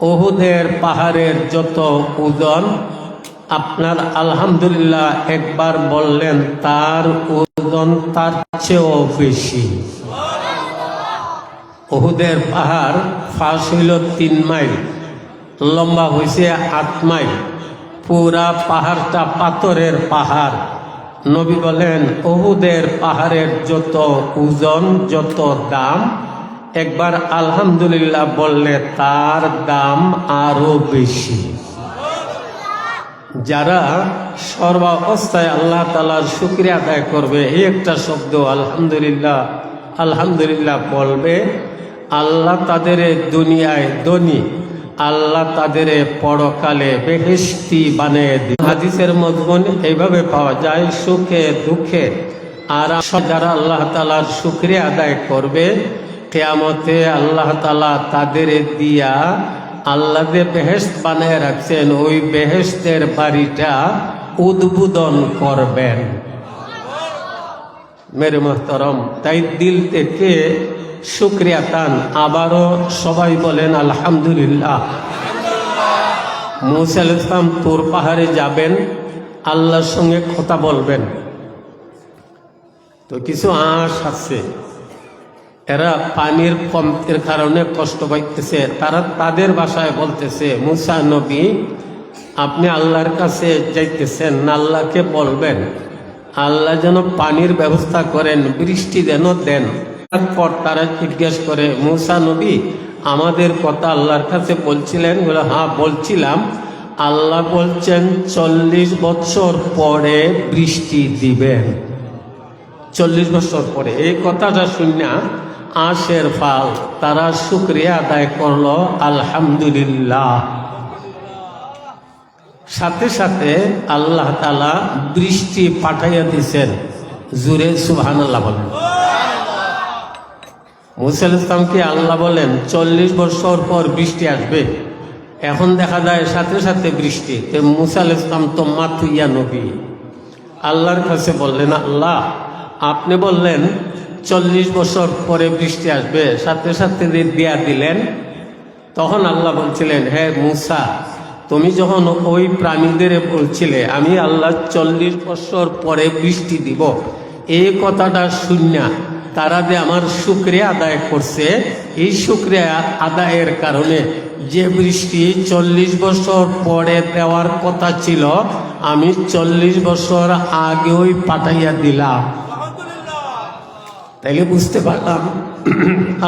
ওহুদের পাহাড়ের যত ওজন আপনার আলহামদুলিল্লাহ একবার বললেন, তার ওজন তার চেয়েও বেশি। ওহুদের পাহাড় ফাঁস হইল তিন মাইল, লম্বা হয়েছে আট মাইল। পুরা পাহাড়টা পাথরের পাহাড়। নবী বলেন ওহুদের পাহাড়ের যত ওজন যত দাম একবার আলহামদুলিল্লাহ বললে তার দাম আরও বেশি। যারা সর্বাবস্থায় আল্লাহ তালার শুক্রিয়া আদায় করবে, এই একটা শব্দ আলহামদুলিল্লাহ আলহামদুলিল্লাহ বলবে, আল্লাহ তাদের দুনিয়ায় ধনী, আল্লাহ তাদের পরকালে বেহেস্তি বানিয়ে দিন হাদিসের মজমুন এইভাবে পাওয়া যায়, সুখে দুঃখে। আর যারা আল্লাহ তালার শুক্রিয়া আদায় করবে কেয়ামতে আল্লাহ তালা তাদের দিয়া আল্লাহ যে বেহেস্ত বানিয়ে রাখছেন। ওই বেহেস্তের বাড়িটা উদ্বোধন করবেন। মেরে মোহতরম, তাই দিল থেকে শুক্রিয়া তান আবারও সবাই বলেন, আলহামদুলিল্লাহ। মুসাল ইসলাম তোর পাহাড়ে যাবেন, আল্লাহর সঙ্গে কথা বলবেন। তো কিছু আঁশ আছে। এরা পানির কমতির কারণে কষ্ট পাইতেছে। তারা তাদের ভাষায় বলতেছে, মুসা নবী, আপনি আল্লাহর কাছে যাইতেছেন, আল্লাহকে বলবেন, আল্লাহ যেন পানির ব্যবস্থা করেন, বৃষ্টি যেন দেন। তারপর তারা জিজ্ঞেস করে, মুসা নবী, আমাদের কথা আল্লাহর কাছে বলছিলেন? বলে হ্যাঁ বলছিলাম। আল্লাহ বলছেন, চল্লিশ বছর পরে বৃষ্টি দিবেন। চল্লিশ বছর পরে। এই কথাটা শুনে আশের ফাল, তারা শুক্রিয়া আদায় করল, আলহামদুলিল্লাহ। সাথে সাথে আল্লাহ তালা বৃষ্টি পাঠাইয়া দিছেন। জুরে সুবহান আল্লাহ বলেন মুসাল ইসলামকে আল্লাহ বলেন, চল্লিশ বছর পর বৃষ্টি আসবে? এখন দেখা যায় সাথে সাথে বৃষ্টি। তে মুসাল ইসলাম তো মাতুইয়া নবী। আল্লাহর কাছে বললেন, আল্লাহ, আপনি বললেন চল্লিশ বছর পরে বৃষ্টি আসবে, সাথে সাথে দিয়া দিলেন। তখন আল্লাহ বলছিলেন, হে মুসা, তুমি যখন ওই প্রাণীদের বলছিলে, আমি আল্লাহ চল্লিশ বছর পরে বৃষ্টি দিব এই কথাটা শূন্য তারা যে আমার শুক্রিয়া আদায় করছে, এই শুক্রিয়া আদায়ের কারণে যে বৃষ্টি চল্লিশ বছর পরে দেওয়ার কথা ছিল, আমি চল্লিশ বছর আগেই পাঠাইয়া দিলাম। তাইলে বুঝতে পারলাম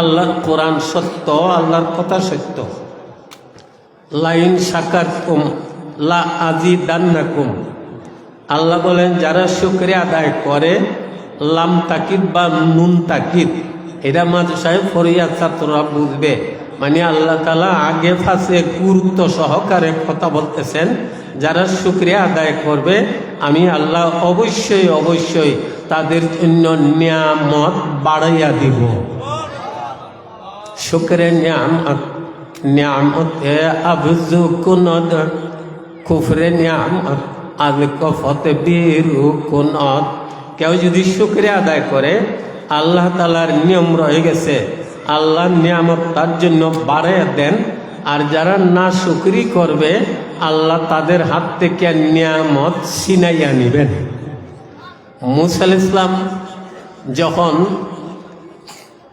আল্লাহর কোরআন সত্য, আল্লাহর কথা সত্য। লাইন সাকার কুম, লা আজি দান্না কুম আল্লাহ বলেন, যারা শুক্রিয়া আদায় করে, লাম তাকিদ বা নুন তাকিদ, এটা সাহেব ফরিয়া ছাত্ররা বুঝবে। মানে আল্লাহ তালা আগে ফাঁসে গুরুত্ব সহকারে কথা বলতেছেন, যারা শুক্রিয়া আদায় করবে, আমি আল্লাহ অবশ্যই অবশ্যই তাদের জন্য নিয়ামত বাড়াইয়া দিব। শুক্রের নিয়ামত নিয়ামত আবজু কুফরে নিয়ামত আজ কফত বীরু কুনত কেউ যদি শুক্রিয়া আদায় করে, আল্লাহ তালার নিয়ম রয়ে গেছে। আল্লাহ নিয়ামত তার জন্য বাড়াইয়া দেন। আর যারা না শুক্রি করবে, আল্লাহ তাদের হাত থেকে নিয়ামত ছিনাইয়া নিবেন। মুসাল ইসলাম যখন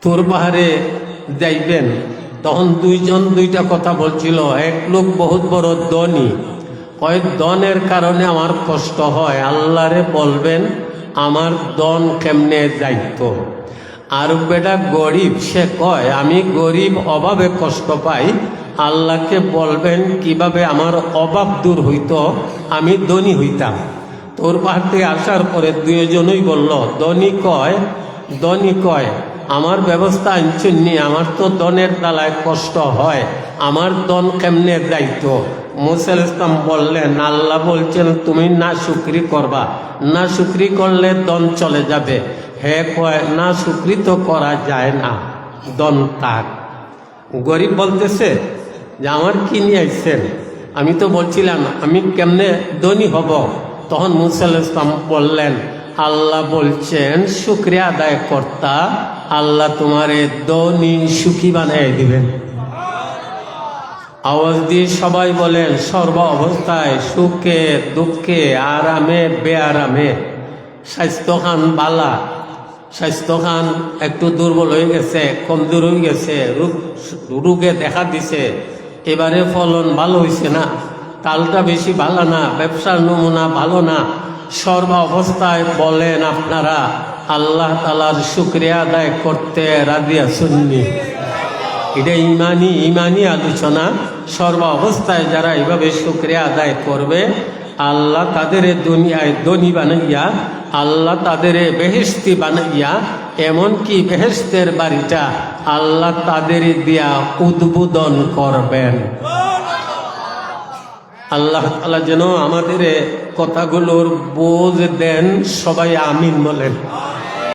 তোর পাহাড়ে যাইবেন, তখন দুইজন দুইটা কথা বলছিল, এক লোক বহুত বড় দনি কয় দনের কারণে আমার কষ্ট হয়, আল্লাহরে বলবেন আমার দন কেমনে যাইত? আর বেটা গরিব, সে কয়, আমি গরিব অভাবে কষ্ট পাই, আল্লাহকে বলবেন কীভাবে আমার অভাব দূর হইত, আমি ধনী হইতাম। তোর থেকে আসার পরে দুজনই বলল, ধনী কয় ধনী কয়, আমার ব্যবস্থা আনছেননি আমার তো দনের দালায় কষ্ট হয়, আমার দন কেমনে দায়িত্ব মুসাল ইসলাম বললেন, আল্লাহ বলছেন, তুমি না শুক্রি করবা, না শুক্রি করলে দন চলে যাবে। হে কয়, না শুক্রি তো করা যায় না দন তাক গরিব বলতেছে যে, আমার কি নিয়ে আসছেন আমি তো বলছিলাম, আমি কেমনে ধনী হব? তখন মুসাল ইসলাম বললেন, আল্লাহ বলছেন, শুক্রিয়া আদায় কর্তা, আল্লাহ তোমারে দনি সুখী বানিয়ে দিবেন। আওয়াজ দিয়ে সবাই বলেন, সর্ব অবস্থায় সুখে, দুঃখে, আরামে, বেআরামে, স্বাস্থ্যখান বালা, স্বাস্থ্যখান একটু দুর্বল হয়ে গেছে, কমজোর হয়ে গেছে, রোগ, রোগে দেখা দিছে, এবারে ফলন ভালো হয়েছে না? তালটা বেশি ভালো না, ব্যবসার নমুনা ভালো না। সর্ব অবস্থায় বলেন আপনারা, আল্লাহ তালার শুক্রিয়া আদায় করতে রাজি আসুননি এটা ইমানি ইমানি আলোচনা। সর্ব অবস্থায় যারা এইভাবে শুক্রিয়া আদায় করবে, আল্লাহ তাদের দুনিয়ায় ধনী বানাইয়া, আল্লাহ তাদের বেহেস্তি বানাইয়া, এমনকি বেহেস্তের বাড়িটা আল্লাহ তাদের দিয়া উদ্বোধন করবেন। আল্লাহ যেন আমাদের কথাগুলোর বোঝ দেন সবাই আমিন বলেন।